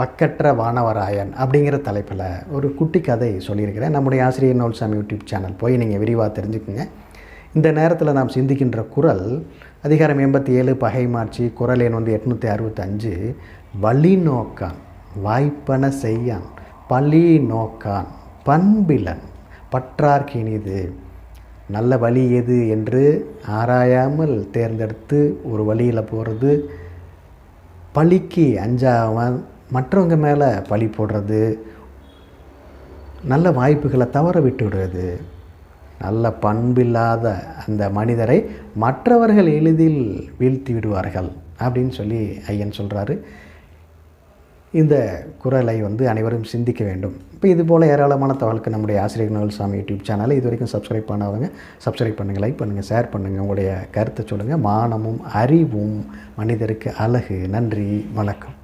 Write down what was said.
வக்கற்ற வானவராயன் அப்படிங்கிற தலைப்பில் ஒரு குட்டி கதை சொல்லியிருக்கிறேன். நம்முடைய ஆசிரியர் நோல்சாமி யூடியூப் சேனல் போய் நீங்கள் விரிவாக தெரிஞ்சுக்குங்க. இந்த நேரத்தில் நாம் சிந்திக்கின்ற குரல் அதிகாரம் எண்பத்தி ஏழு பகைமாட்சி குரல் எண் வந்து எட்நூற்றி அறுபத்தஞ்சு வழி நோக்கான் வாய்ப்பன செய்யான் பழி நோக்கான் பண்பிலன் பற்றார்கினிது நல்ல வழி எது என்று ஆராயாமல் தேர்ந்தெடுத்து ஒரு வழியில் போகிறது பழிக்கு அஞ்சாமல் மற்றவங்க மேலே பழி போடுறது நல்ல வாய்ப்புகளை தவற விட்டு விடுறது நல்ல பண்பில்லாத அந்த மனிதரை மற்றவர்கள் எளிதில் வீழ்த்தி விடுவார்கள் அப்படின்னு சொல்லி ஐயன் சொல்கிறாரு இந்த குரலை வந்து அனைவரும் சிந்திக்க வேண்டும். இப்போ இது போல் ஏராளமான தகவலுக்கு நம்முடைய ஆசிரியர் நவல்சாமி யூடியூப் சேனலை இது வரைக்கும் சப்ஸ்கிரைப் பண்ணாதவங்க சப்ஸ்கிரைப் பண்ணுங்கள் லைக் பண்ணுங்கள் ஷேர் பண்ணுங்கள் உங்களுடைய கருத்தை சொல்லுங்கள் மானமும் அறிவும் மனிதருக்கு அழகு. நன்றி வணக்கம்.